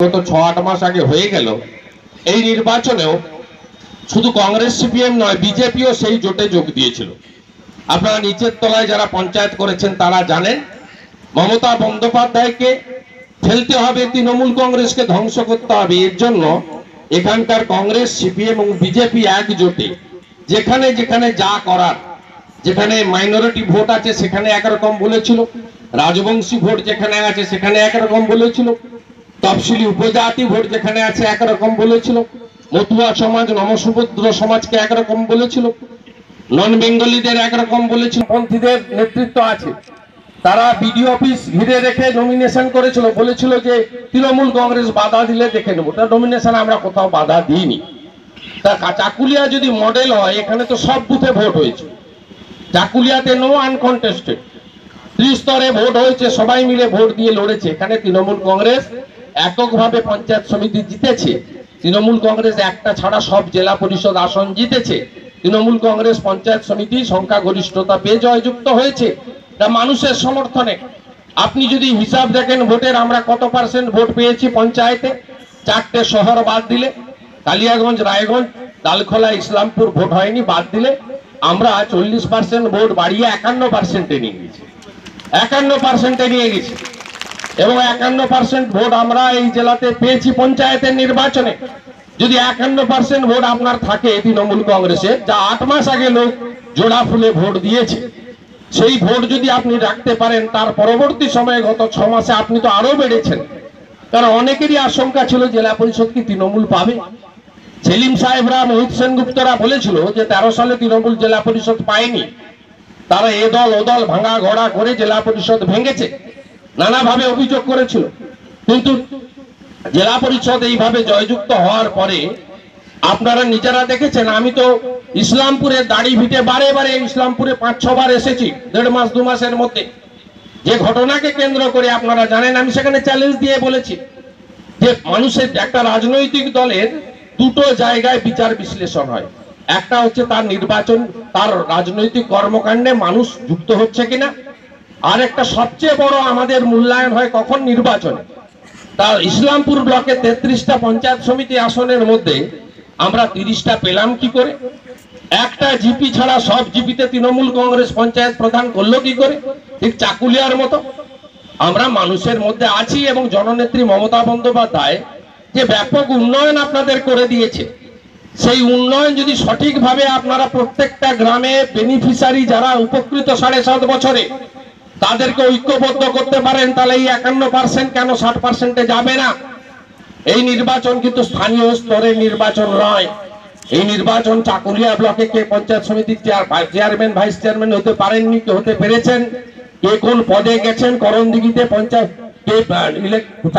গত ছ আট মাস আগে হয়ে গেল। এই নির্বাচনেও শুধু কংগ্রেস সিপিএম নয়, বিজেপিও সেই জোটে যোগ দিয়েছিল। আপনারা নিচের তলায় যারা পঞ্চায়েত করেছেন তারা জানেন, মমতা বন্দ্যোপাধ্যায়কে ফেলতে হবে, তৃণমূল কংগ্রেসকে ধ্বংস করতে হবে। এর জন্য এখানকার কংগ্রেস, সিপিএম এবং বিজেপি একজোটে যেখানে যেখানে যা করার, যেখানে মাইনরিটি ভোট আছে সেখানে একরকম বলেছিল। রাজবংশী ভোট যেখানে আছে সেখানে একরকম বলেছিল। তফসিলি উপজাতি ভোট যেখানে আছে একরকম বলেছিল। মতুয়া সমাজ, নমসুভদ্র সমাজকে একরকম বলেছিল। নন বেঙ্গলিদের একরকম বলেছিল। পন্থীদের নেতৃত্ব আছে। তারা বিডিও অফিস ঘিরে রেখে নমিনেশন করেছিল। বলেছিল যে তৃণমূল কংগ্রেস বাধা দিলে দেখে নেব। তার নমিনেশন আমরা কোথাও বাধা দিইনি। তা চাকুলিয়া যদি মডেল হয়, এখানে তো সব বুথে ভোট হয়েছে। চাকুলিয়াতে নো আনকনটেস্টেড ত্রিস্তরে ভোট হয়েছে, সবাই মিলে ভোট দিয়ে লড়েছে। এখানে তৃণমূল কংগ্রেস এককভাবে পঞ্চায়েত সমিতি জিতেছে, তৃণমূল কংগ্রেস একটা ছাড়া সব জেলা পরিষদ আসন জিতেছে, তৃণমূল কংগ্রেস পঞ্চায়েত সমিতি সংখ্যাগরিষ্ঠতা পেয়ে জয়যুক্ত হয়েছে। তা মানুষের সমর্থনে। আপনি যদি হিসাব দেখেন ভোটের, আমরা কত পার্সেন্ট ভোট পেয়েছি পঞ্চায়েতে? চারটে শহর বাদ দিলে, কালিয়াগঞ্জ, রায়গঞ্জ ডালখোলা ইসলামপুর ভোট হয়নি, বাদ দিলে আমরা চল্লিশ পার্সেন্ট ভোট বাড়িয়ে একান্ন পার্সেন্টে নিয়ে গেছি। একান্ন পার্সেন্টে নিয়ে গেছি। এবং একান্ন পার্সেন্ট ভোট আমরা এই জেলাতে পেয়েছি পঞ্চায়েতের নির্বাচনে। যদি একান্ন পার্সেন্ট ভোট আপনার থাকে তৃণমূল কংগ্রেসের যা আট মাস আগে লোক জোড়া ফুলে ভোট দিয়েছে। সেই ভোট যদি আপনি রাখতে পারেন, তার পরবর্তী সময়ে গত ছ মাসে আপনি তো আরও বেড়েছেন। কারণ অনেকেরই আশঙ্কা ছিল জেলা পরিষদ কি তৃণমূল পাবে? সেলিম সাহেবরা, মোহিত সেনগুপ্তরা বলেছিল যে তেরো সালে তৃণমূল জেলা পরিষদ পায়নি। তারা এ দল ও দল ভাঙা ঘোড়া করে জেলা পরিষদ ভেঙেছে। নানাভাবে অভিযোগ করেছিল। কিন্তু জেলা পরিষদ এইভাবে জয়যুক্ত হওয়ার পরে আপনারা নিজেরা দেখেছেন, আমি তো ইসলামপুরের দাড়ি ভিটে বারে বারে ইসলামপুরে পাঁচ ছবার এসেছি, দেড় মাস, দু মাসের মধ্যে। যে ঘটনাকে কেন্দ্র করে আপনারা জানেন, আমি সেখানে চ্যালেঞ্জ দিয়ে বলেছি যে মানুষের একটা রাজনৈতিক দলের দুটো জায়গায় বিচার বিশ্লেষণ হয়। একটা হচ্ছে তার নির্বাচন, তার রাজনৈতিক কর্মকাণ্ডে মানুষ যুক্ত হচ্ছে কিনা আর একটা সবচেয়ে বড় আমাদের মূল্যায়ন হয় কখন নির্বাচনে? তা ইসলামপুর ব্লকে তেত্রিশটা পঞ্চায়েত সমিতি আসনের মধ্যে আমরা তিরিশটা পেলাম কি করে? একটা জিপি ছাড়া সব জিপিতে তৃণমূল কংগ্রেস পঞ্চায়েত প্রধান করল কি করে? ঠিক চাকুলিয়ার মতো। আমরা মানুষের মধ্যে আছি এবং জননেত্রী মমতা বন্দ্যোপাধ্যায় যে ব্যাপক উন্নয়ন আপনাদের করে দিয়েছে, সেই উন্নয়ন যদি সঠিকভাবে আপনারা প্রত্যেকটা গ্রামে বেনিফিশিয়ারি যারা উপকৃত সাড়ে সাত বছরে তাদেরকে ঐক্যবদ্ধ করতে পারেন, তাহলে এই একান্ন পার্সেন্ট কেন ষাট পার্সেন্টে যাবে না? এই নির্বাচন কিন্তু স্থানীয় স্তরে নির্বাচন নয়। এই নির্বাচন চাকুলিয়া ব্লকে কে পঞ্চায়েত সমিতির চেয়ার- চেয়ারম্যান ভাইস চেয়ারম্যান হতে পারেননি, কে হতে পেরেছেন? কে কোন পদে গেছেন? করণদিঘিতে পঞ্চায়েত, কে